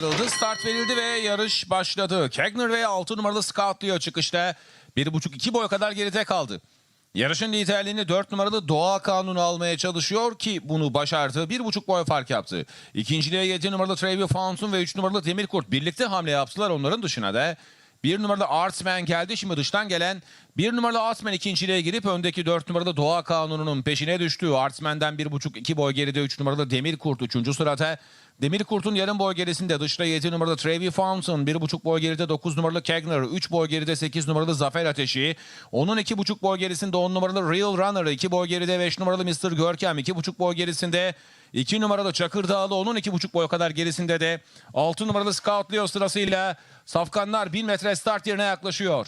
Start verildi ve yarış başladı. Kegner ve 6 numaralı Scout Leo çıkışta 1.5-2 boy kadar geride kaldı. Yarışın liderliğini 4 numaralı Doğa Kanunu almaya çalışıyor ki bunu başardı. 1.5 boy fark yaptı. İkinciliğe 7 numaralı Trevi Fountain ve 3 numaralı Demirkurt birlikte hamle yaptılar. Onların dışına da 1 numaralı Artsman geldi. Şimdi dıştan gelen 1 numaralı Artsman ikinciliğe girip öndeki 4 numaralı Doğa Kanunu'nun peşine düştü. Artsman'den 1.5-2 boy geride 3 numaralı Demirkurt 3. sırada. Demirkurt'un yarım boy gerisinde dışta 7 numaralı Trevi Fountain, 1.5 boy geride 9 numaralı Kegner, 3 boy geride 8 numaralı Zafer Ateşi, onun 2.5 boy gerisinde 10 numaralı Real Runner, 2 boy geride 5 numaralı Mr. Görkem, 2.5 boy gerisinde 2 numaralı Çakır Dağlı, onun 2.5 boy kadar gerisinde de 6 numaralı Scout Leo sırasıyla Safkanlar 1000 metre start yerine yaklaşıyor.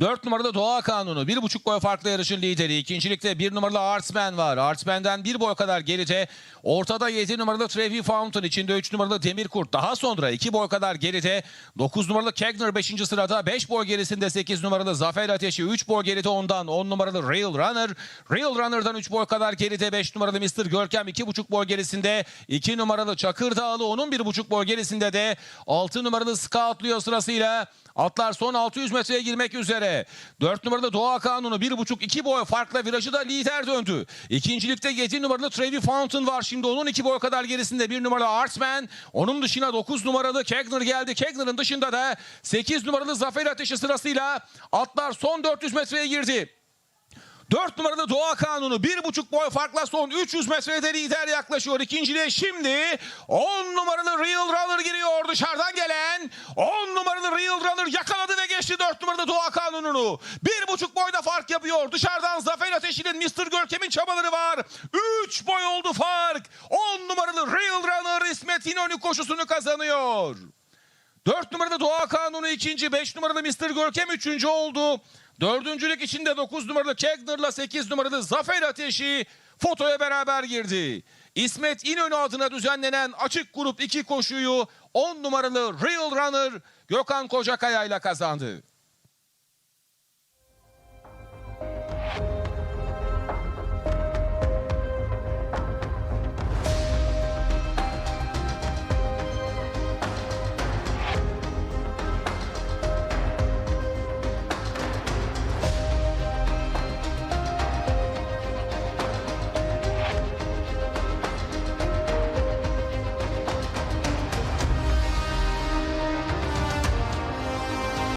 4 numaralı Doğa Kanunu. 1,5 boy farklı yarışın lideri. İkincilikte 1 numaralı Artsman var. Artsman'den 1 boy kadar geride. Ortada 7 numaralı Trevi Fountain. içinde 3 numaralı Demirkurt. Daha sonra 2 boy kadar geride. 9 numaralı Kegner 5. sırada. 5 boy gerisinde 8 numaralı Zafer Ateşi. 3 boy geride ondan. 10 numaralı Real Runner. Real Runner'dan 3 boy kadar geride. 5 numaralı Mr. Görkem 2,5 boy gerisinde. 2 numaralı Çakır Dağlı. Onun 1,5 boy gerisinde de 6 numaralı Scout sırasıyla Atlar son 600 metreye girmek üzere. 4 numaralı Doğa Kanunu 1.5-2 boy farkla virajı da lider döndü. İkincilikte 7 numaralı Trevi Fountain var. Şimdi onun 2 boy kadar gerisinde 1 numaralı Artsman. Onun dışına 9 numaralı Kegner geldi. Kegner'ın dışında da 8 numaralı Zafer Ateşi sırasıyla atlar son 400 metreye girdi. 4 numaralı Doğa Kanunu 1,5 boy farkla son 300 metrede lider yaklaşıyor. İkinciliğe şimdi 10 numaralı Real Runner giriyor dışarıdan gelen 10 numaralı Real Runner geçti 4 numaralı Doğa Kanunu'nu. 1,5 boyda fark yapıyor. Dışarıdan Zafer Ateşi'nin Mr. Görkem'in çabaları var. 3 boy oldu fark. 10 numaralı Real Runner İsmet İnönü koşusunu kazanıyor. 4 numarada Doğa Kanunu ikinci, 5 numaralı Mr. Görkem üçüncü oldu. Dördüncülük içinde 9 numaralı Kegner'la 8 numaralı Zafer Ateşi fotoya beraber girdi. İsmet İnönü adına düzenlenen açık grup 2 koşuyu 10 numaralı Real Runner Gökhan Kocakaya ile kazandı.